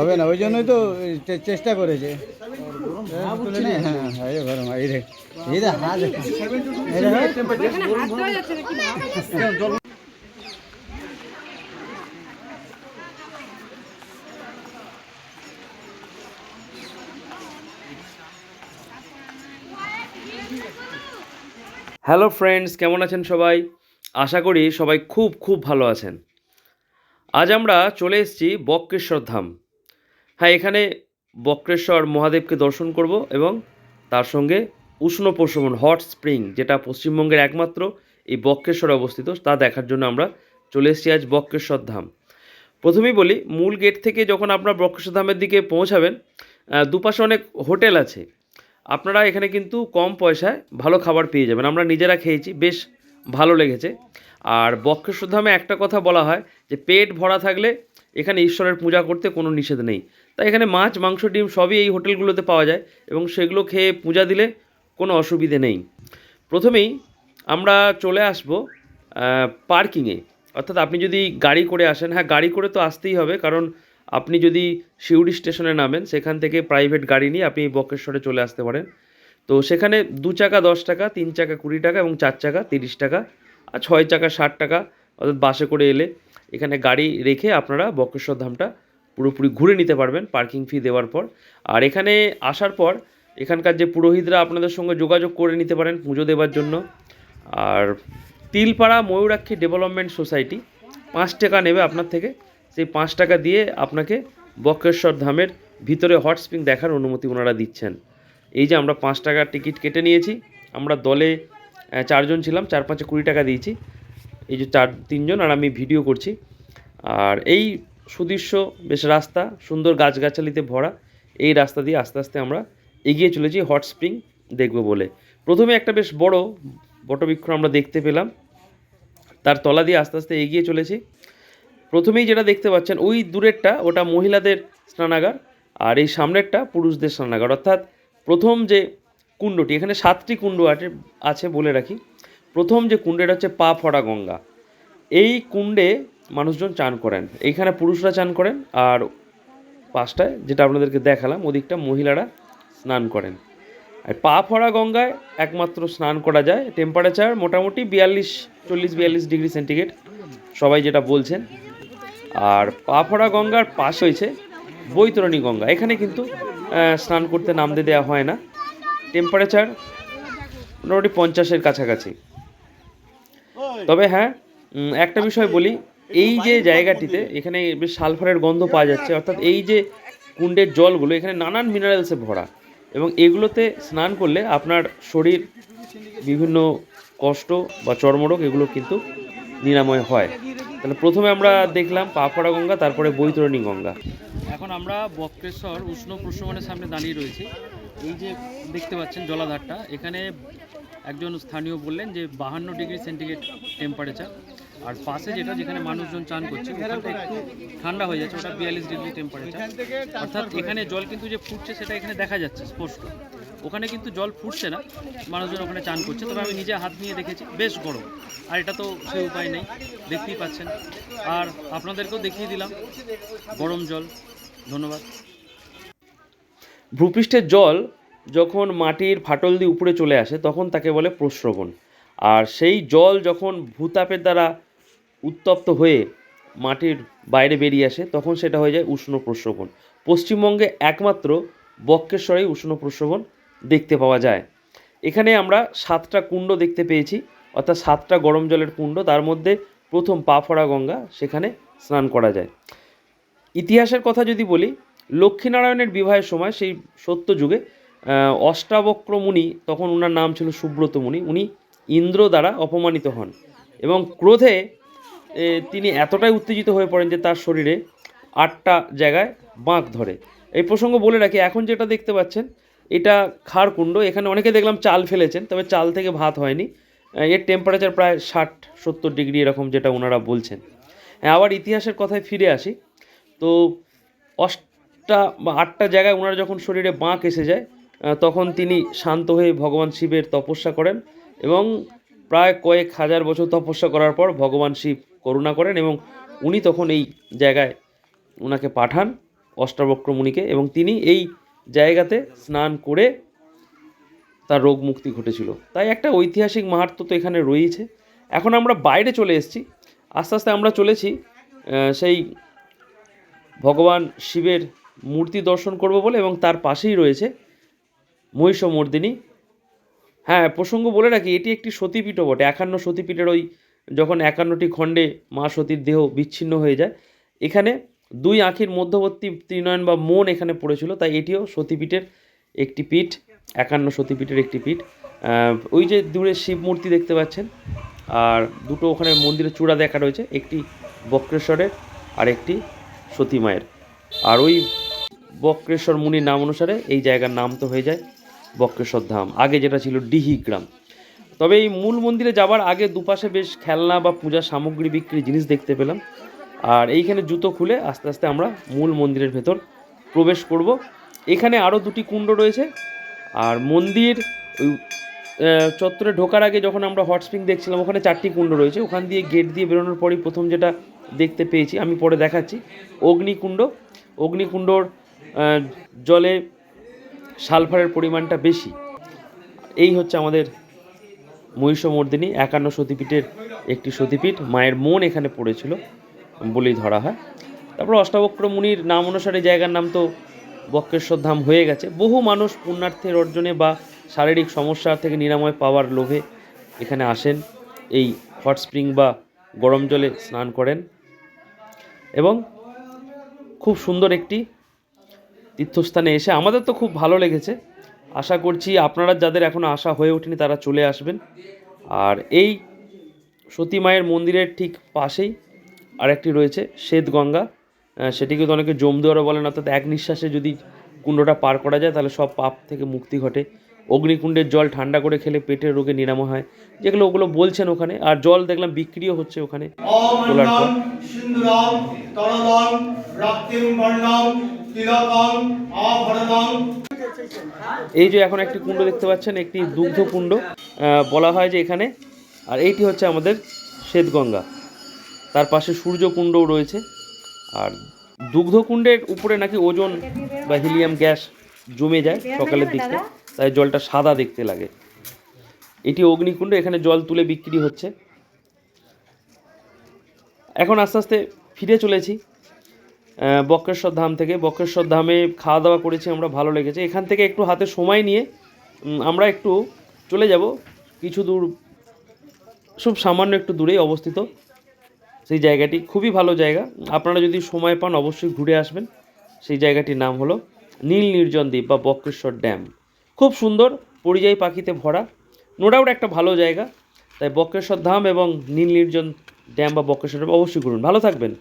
হবে না, ওই জন্যই তো চেষ্টা করেছে। হ্যাঁ হ্যাঁ হ্যালো ফ্রেন্ডস, কেমন আছেন সবাই? আশা করি সবাই খুব খুব ভালো আছেন। আজ আমরা চলে এসেছি বক্রেশ্বর ধাম। হ্যাঁ এখানে বক্রেশ্বর মহাদেবকে দর্শন করব এবং তার সঙ্গে উষ্ণ প্রশমন হট স্প্রিং যেটা পশ্চিমবঙ্গের একমাত্র এই বক্রেশ্বরে অবস্থিত, তা দেখার জন্য আমরা চলে এসেছি আজ বক্রেশ্বর ধাম। প্রথমেই বলি, মূল গেট থেকে যখন আপনার বক্রেশ্বর ধামের দিকে পৌঁছাবেন দুপাশে অনেক হোটেল আছে। আপনারা এখানে কিন্তু কম পয়সায় ভালো খাবার পেয়ে যাবেন। আমরা নিজেরা খেয়েছি, বেশ ভালো লেগেছে। আর বক্রেশ্বর ধামে একটা কথা বলা হয় যে, পেট ভরা থাকলে এখানে ঈশ্বরের পূজা করতে কোনো নিষেধ নেই। তাই এখানে মাছ, মাংস, ডিম সবই এই হোটেলগুলোতে পাওয়া যায় এবং সেগুলো খেয়ে পূজা দিলে কোনো অসুবিধে নেই। প্রথমেই আমরা চলে আসব পার্কিংয়ে অর্থাৎ আপনি যদি গাড়ি করে আসেন হ্যাঁ গাড়ি করে তো আসতেই হবে, কারণ আপনি যদি শিউড়ি স্টেশনে নামেন, সেখান থেকে প্রাইভেট গাড়ি নিয়ে আপনি বক্রেশ্বরে চলে আসতে পারেন। তো সেখানে দু চাকা, দশ টাকা তিন চাকা, কুড়ি টাকা এবং চার চাকা, তিরিশ টাকা, আর ছয় চাকা, ষাট টাকা, অর্থাৎ বাসে করে এলে এখানে গাড়ি রেখে আপনারা বক্রেশ্বর ধামটা পুরোপুরি ঘুরে নিতে পারবেন পার্কিং ফি দেওয়ার পর। আর এখানে আসার পর এখানকার যে পুরোহিতরা আপনাদের সঙ্গে যোগাযোগ করে নিতে পারেন পুজো দেওয়ার জন্য। আর তিলপাড়া ময়ূরাক্ষী ডেভেলপমেন্ট সোসাইটি পাঁচ টাকা নেবে আপনার থেকে। সেই পাঁচ টাকা দিয়ে আপনাকে বক্রেশ্বর ধামের ভিতরে হট স্প্রিং দেখার অনুমতি ওনারা দিচ্ছেন। এই যে আমরা পাঁচ টাকার টিকিট কেটে নিয়েছি। আমরা দলে চারজন ছিলাম, চার পাঁচে কুড়ি টাকা দিয়েছি। এই যে চার, তিনজন, আর আমি ভিডিও করছি। আর এই সুদৃশ্য, বেশ রাস্তা, সুন্দর গাছগাছালিতে ভরা। এই রাস্তা দিয়ে আস্তে আস্তে আমরা এগিয়ে চলেছি হট স্প্রিং দেখব বলে। প্রথমে একটা বেশ বড় বটবৃক্ষ আমরা দেখতে পেলাম। তার তলা দিয়ে আস্তে আস্তে এগিয়ে চলেছি। প্রথমেই যেটা দেখতে পাচ্ছেন, ওই দূরেরটা ওটা মহিলাদের স্নানাগার আর এই সামনেরটা পুরুষদের স্নানাগার। অর্থাৎ প্রথম যে কুণ্ডটি, এখানে সাতটি কুণ্ড আছে আছে বলে রাখি। প্রথম যে কুণ্ডেটা হচ্ছে পা ফড়া গঙ্গা। এই কুণ্ডে মানুষজন চান করেন। এইখানে পুরুষরা চান করেন আর পাঁচটায় যেটা আপনাদেরকে দেখালাম, ওদিকটা মহিলারা স্নান করেন। আর পা ফরা গঙ্গায় একমাত্র স্নান করা যায়। টেম্পারেচার মোটামুটি বিয়াল্লিশ, চল্লিশ, বিয়াল্লিশ ডিগ্রি সেন্টিগ্রেড, সবাই যেটা বলছেন। আর পা ফরা গঙ্গার পাশ হয়েছে বৈতরণী গঙ্গা। এখানে কিন্তু স্নান করতে নামতে দেওয়া হয় না। টেম্পারেচার মোটামুটি পঞ্চাশের কাছাকাছি। তবে হ্যাঁ একটা বিষয় বলি এই যে জায়গাটিতে এখানে বেশ সালফারের গন্ধ পাওয়া যাচ্ছে, অর্থাৎ এই যে কুণ্ডের জলগুলো এখানে নানান মিনারেলসে ভরা এবং এগুলোতে স্নান করলে আপনার শরীর বিভিন্ন কষ্ট বা চর্মরোগ এগুলো কিন্তু নিরাময় হয়। তাহলে প্রথমে আমরা দেখলাম পাপড়া গঙ্গা, তারপরে বৈতরণী গঙ্গা। এখন আমরা বক্রেশ্বর উষ্ণ প্রশ্রমণের সামনে দাঁড়িয়ে রয়েছি। এই যে দেখতে পাচ্ছেন জলাধারটা, এখানে একজন স্থানীয় বললেন যে বাহান্ন ডিগ্রি সেন্টিগ্রেড টেম্পারেচার আর পাশে যেটা যেখানে মানুষজন চান করছে ঠান্ডা হয়ে যাচ্ছে, ওটা বিয়াল্লিশ ডিগ্রি টেম্পারেচার অর্থাৎ এখানে জল কিন্তু যে ফুটছে, সেটা এখানে দেখা যাচ্ছে স্পষ্ট। ওখানে কিন্তু জল ফুটছে না, মানুষজন ওখানে চান করছে। তবে আমি নিজে হাত নিয়ে দেখেছি, বেশ গরম। আর এটা তো সে উপায় নেই, দেখতেই পাচ্ছেন। আর আপনাদেরকেও দেখিয়ে দিলাম, গরম জল। ধন্যবাদ। ভূপৃষ্ঠের জল যখন মাটির ফাটল দিয়ে উপরে চলে আসে, তখন তাকে বলে প্রস্রবণ। আর সেই জল যখন ভূতাপের দ্বারা উত্তপ্ত হয়ে মাটির বাইরে বেরিয়ে আসে, তখন সেটা হয়ে যায় উষ্ণ প্রস্রবণ পশ্চিমবঙ্গে একমাত্র বক্রেশ্বরেই উষ্ণ প্রস্রবণ দেখতে পাওয়া যায়। এখানে আমরা সাতটা কুণ্ড দেখতে পেয়েছি, অর্থাৎ সাতটা গরম জলের কুণ্ড, তার মধ্যে প্রথম পাফড়া গঙ্গা, সেখানে স্নান করা যায়। ইতিহাসের কথা যদি বলি, লক্ষ্মীনারায়ণের বিবাহের সময় সেই সত্য যুগে অষ্টাবক্র মুনি, তখন ওনার নাম ছিল সুব্রত মুনি, উনি ইন্দ্র দ্বারা অপমানিত হন এবং ক্রোধে তিনি এতটাই উত্তেজিত হয়ে পড়েন যে তার শরীরে আটটা জায়গায় বাঁক ধরে। এই প্রসঙ্গ বলে রাখি, এখন যেটা দেখতে পাচ্ছেন, এটা খাড়কুণ্ড এখানে অনেকে দেখলাম চাল ফেলেছেন, তবে চাল থেকে ভাত হয়নি। এর টেম্পারেচার প্রায় ষাট, সত্তর ডিগ্রি এরকম যেটা ওনারা বলছেন। হ্যাঁ আবার ইতিহাসের কথায় ফিরে আসি। তো অষ্টা বা আটটা জায়গায় ওনার যখন শরীরে বাঁক এসে যায় তখন তিনি শান্ত হয়ে ভগবান শিবের তপস্যা করেন এবং প্রায় কয়েক হাজার বছর তপস্যা করার পর ভগবান শিব করুণা করেন এবং উনি তখন এই জায়গায় ওনাকে পাঠান অষ্টাবক্র মুনিকে এবং তিনি এই জায়গাতে স্নান করে তার রোগ মুক্তি ঘটেছিল। তাই একটা ঐতিহাসিক মাহাত্ম তো এখানে রয়েছে এখন আমরা বাইরে চলে এসেছি। আস্তে আস্তে আমরা চলেছি সেই ভগবান শিবের মূর্তি দর্শন করব বলে এবং তার পাশেই রয়েছে মহিষমর্দিনী। হ্যাঁ প্রসঙ্গ বলে রাখি, এটি একটি সতীপীঠও বটে একান্ন সতীপীঠের ওই যখন একান্নটি খণ্ডে মা সতীর দেহ বিচ্ছিন্ন হয়ে যায়, এখানে দুই আঁখির মধ্যবর্তী ত্রিনয়ন বা মন এখানে পড়েছিল, তাই এটিও সতীপীঠের একটি পীঠ, একান্ন সতীপীঠের একটি পীঠ। ওই যে দূরে শিব মূর্তি দেখতে পাচ্ছেন, আর দুটো ওখানে মন্দিরের চূড়া দেখা রয়েছে, একটি বক্রেশ্বরের আর একটি সতী মায়ের। আর ওই বক্রেশ্বর মুনির নাম অনুসারে এই জায়গার নাম তো হয়ে যায় বক্রেশ্বর ধাম, আগে যেটা ছিল ডিহি গ্রাম। তবে এই মূল মন্দিরে যাবার আগে দুপাশে বেশ খেলনা বা পূজার সামগ্রী বিক্রি জিনিস দেখতে পেলাম। আর এইখানে জুতো খুলে আস্তে আস্তে আমরা মূল মন্দিরের ভেতর প্রবেশ করব। এখানে আরও দুটি কুণ্ড রয়েছে। আর মন্দির ওই চত্বরে ঢোকার আগে যখন আমরা হট স্প্রিং দেখছিলাম, ওখানে চারটি কুণ্ড রয়েছে। ওখান দিয়ে গেট দিয়ে বেরোনোর পরই প্রথম যেটা দেখতে পেয়েছি, আমি পরে দেখাচ্ছি। অগ্নিকুণ্ড। অগ্নিকুণ্ডর জলে সালফারের পরিমাণটা বেশি। এই হচ্ছে আমাদের মহিষমর্দিনী একান্ন সতীপীঠের একটি সতীপীঠ মায়ের মন এখানে পড়েছিল বলেই ধরা হয়। তারপর অষ্টাবক্র মুনির নাম অনুসারে জায়গার নাম তো বক্রেশ্বর ধাম হয়ে গেছে। বহু মানুষ পুণ্যার্থের অর্জনে বা শারীরিক সমস্যা থেকে নিরাময় পাওয়ার লোভে এখানে আসেন, এই হট স্প্রিং বা গরম জলে স্নান করেন এবং খুব সুন্দর একটি তীর্থস্থানে এসে, আমাদের তো খুব ভালো লেগেছে। আশা করছি আপনারা যাদের এখনও আশা হয়ে ওঠেনি তারা চলে আসবেন। আর এই সতী মায়ের মন্দিরের ঠিক পাশেই আরেকটি রয়েছে শ্বেত গঙ্গা সেটিকে তো অনেকে জমদুয়ারও বলেন অর্থাৎ এক নিঃশ্বাসে যদি কুণ্ডটা পার করা যায় তাহলে সব পাপ থেকে মুক্তি ঘটে। অগ্নিকুণ্ডের জল ঠান্ডা করে খেলে পেটের রোগে নিরাময় হয়। যেগুলো ওগুলো বলছেন ওখানে আর জল দেখলাম বিক্রিও হচ্ছে ওখানে তোলার পর। এই যে এখন একটি কুণ্ড দেখতে পাচ্ছেন একটি দুগ্ধ কুণ্ড বলা হয় যে এখানে। আর এইটি হচ্ছে আমাদের শ্বেতগঙ্গা। তার পাশে সূর্যকুণ্ডও রয়েছে। আর দুগ্ধকুণ্ডের উপরে নাকি ওজন বা হিলিয়াম গ্যাস জমে যায় সকালের দিকটা। তাই জলটা সাদা দেখতে লাগে। এটি অগ্নিকুণ্ড, এখানে জল তুলে বিক্রি হচ্ছে। এখন আস্তে আস্তে ফিরে চলেছি বক্রেশ্বর ধাম থেকে। বক্রেশ্বর ধামে খাওয়া দাওয়া করেছি, আমরা ভালো লেগেছে। এখান থেকে একটু হাতে সময় নিয়ে আমরা একটু চলে যাব। কিছু দূর, খুব সামান্য একটু দূরেই অবস্থিত। সেই জায়গাটি খুবই ভালো জায়গা। আপনারা যদি সময় পান, অবশ্যই ঘুরে আসবেন। সেই জায়গাটির নাম হলো নীল নির্জন দ্বীপ বা বক্রেশ্বর ড্যাম। খুব সুন্দর পরিযায়ী পাখিতে ভরা। নো ডাউট একটা ভালো জায়গা। তাই বক্রেশ্বর ধাম এবং নীল নির্জন ড্যাম বা বক্রেশ্বর ড্যাম অবশ্যই ঘুরুন। ভালো থাকবেন।